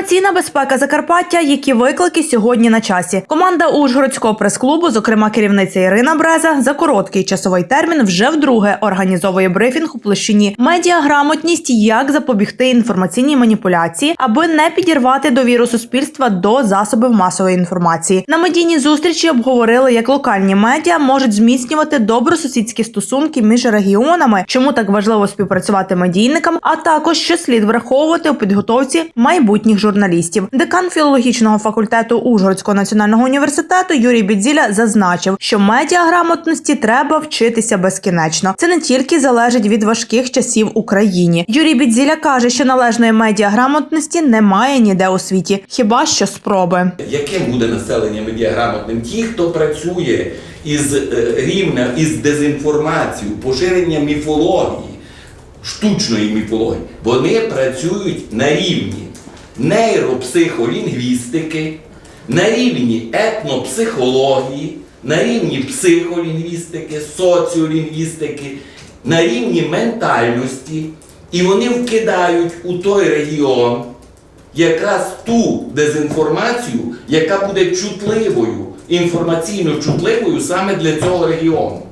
Інформаційна безпека Закарпаття. Які виклики сьогодні на часі? Команда Ужгородського прес-клубу, зокрема керівниця Ірина Бреза, за короткий часовий термін вже вдруге організовує брифінг у площині медіаграмотність, як запобігти інформаційній маніпуляції, аби не підірвати довіру суспільства до засобів масової інформації. На медійній зустрічі обговорили, як локальні медіа можуть зміцнювати добросусідські стосунки між регіонами, чому так важливо співпрацювати медійникам, а також що слід враховувати у підготовці майбутніх журналістів. Декан філологічного факультету Ужгородського національного університету Юрій Бідзіля зазначив, що медіаграмотності треба вчитися безкінечно. Це не тільки залежить від важких часів Україні. Юрій Бідзіля каже, що належної медіаграмотності немає ніде у світі, хіба що спроби. Яким буде населення медіаграмотним? Ті, хто працює із е, рівня із дезінформацією, поширенням міфології, штучної міфології, вони працюють на рівні нейропсихолінгвістики, на рівні етнопсихології, на рівні психолінгвістики, соціолінгвістики, на рівні ментальності, і вони вкидають у той регіон якраз ту дезінформацію, яка буде чутливою, інформаційно чутливою саме для цього регіону.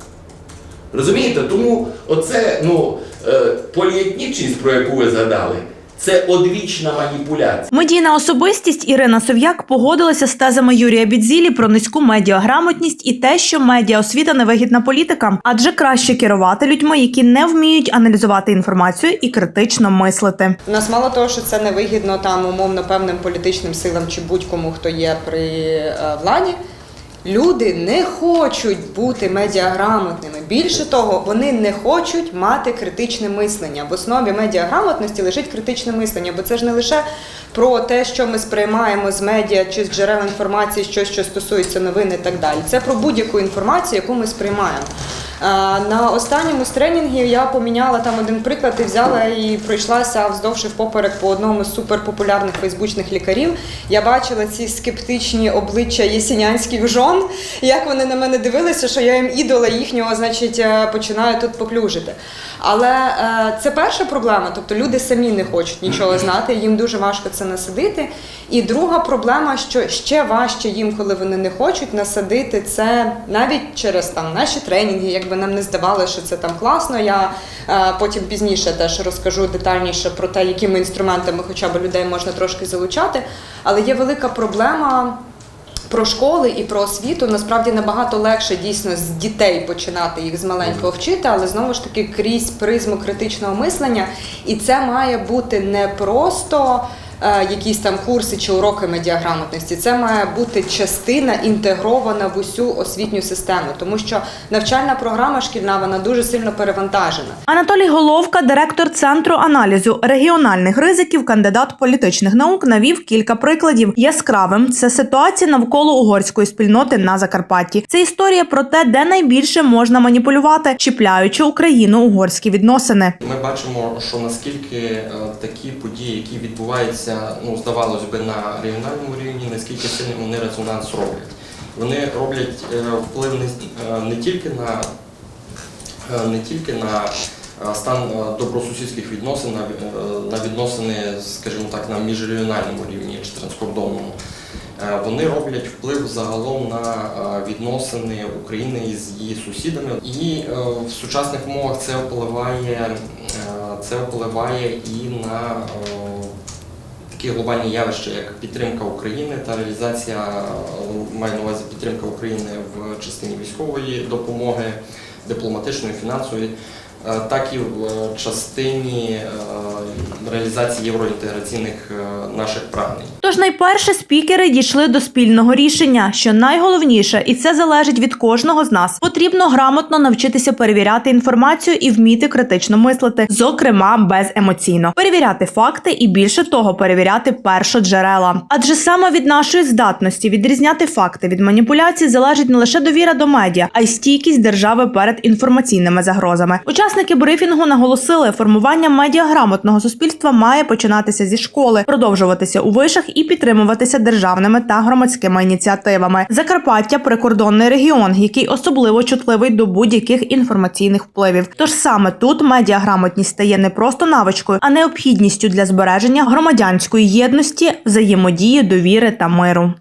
Розумієте? Тому оце ну, е, поліетнічність, про яку ви згадали, це одвічна маніпуляція. Медійна особистість Ірина Сов'як погодилася з тезами Юрія Бідзілі про низьку медіаграмотність і те, що медіаосвіта невигідна політикам, адже краще керувати людьми, які не вміють аналізувати інформацію і критично мислити. У нас мало того, що це невигідно там умовно певним політичним силам чи будь-кому, хто є при е, владі. Люди не хочуть бути медіаграмотними. Більше того, вони не хочуть мати критичне мислення. В основі медіаграмотності лежить критичне мислення, бо це ж не лише про те, що ми сприймаємо з медіа чи з джерел інформації, щось, що стосується новин і так далі. Це про будь-яку інформацію, яку ми сприймаємо. На останньому з тренінгів я поміняла там один приклад і взяла і пройшлася вздовж і впоперек по одному з суперпопулярних фейсбучних лікарів. Я бачила ці скептичні обличчя єсінянських жон, як вони на мене дивилися, що я їм ідола їхнього, значить, е, починаю тут поплюжити. Але е, це перша проблема, тобто люди самі не хочуть нічого знати, їм дуже важко це насадити. І друга проблема, що ще важче їм, коли вони не хочуть насадити це навіть через там наші тренінги, якби нам не здавалося, що це там класно. Я е, потім пізніше теж розкажу детальніше про те, якими інструментами хоча б людей можна трошки залучати. Але є велика проблема. Про школи і про освіту насправді набагато легше дійсно з дітей починати їх з маленького вчити, але знову ж таки крізь призму критичного мислення. І це має бути не просто якісь там курси чи уроки медіаграмотності. Це має бути частина інтегрована в усю освітню систему, тому що навчальна програма шкільна вона дуже сильно перевантажена. Анатолій Головка, директор центру аналізу регіональних ризиків, кандидат політичних наук, навів кілька прикладів. Яскравим це ситуація навколо угорської спільноти на Закарпатті. Це історія про те, де найбільше можна маніпулювати, чіпляючи Україну-угорські відносини. Ми бачимо, що наскільки е, такі події, які відбуваються, ну здавалось би, на регіональному рівні, наскільки сильно вони резонанс роблять. Вони роблять е, вплив не, е, не тільки на е, не тільки на стан добросусідських відносин, на, відносини, скажімо так, на міжрегіональному рівні чи транскордонному. Вони роблять вплив загалом на відносини України із її сусідами, і в сучасних умовах це впливає, це впливає і на такі глобальні явища, як підтримка України та реалізація е, маю на увазі підтримка України в частині військової допомоги, дипломатичної, фінансової, так і в е, частині е, реалізації євроінтеграційних е, наших прагнень. Тож найперше спікери дійшли до спільного рішення, що найголовніше, і це залежить від кожного з нас. Потрібно грамотно навчитися перевіряти інформацію і вміти критично мислити, зокрема беземоційно, перевіряти факти і більше того, перевіряти першоджерела. Адже саме від нашої здатності відрізняти факти від маніпуляцій залежить не лише довіра до медіа, а й стійкість держави перед інформаційними загрозами. Учасники брифінгу наголосили, формування медіаграмотного суспільства має починатися зі школи, продовжуватися у вишах і підтримуватися державними та громадськими ініціативами. Закарпаття прикордонний регіон, який особливо чутливий до будь-яких інформаційних впливів. Тож саме тут медіаграмотність стає не просто навичкою, а необхідністю для збереження громадянської єдності, взаємодії, довіри та миру.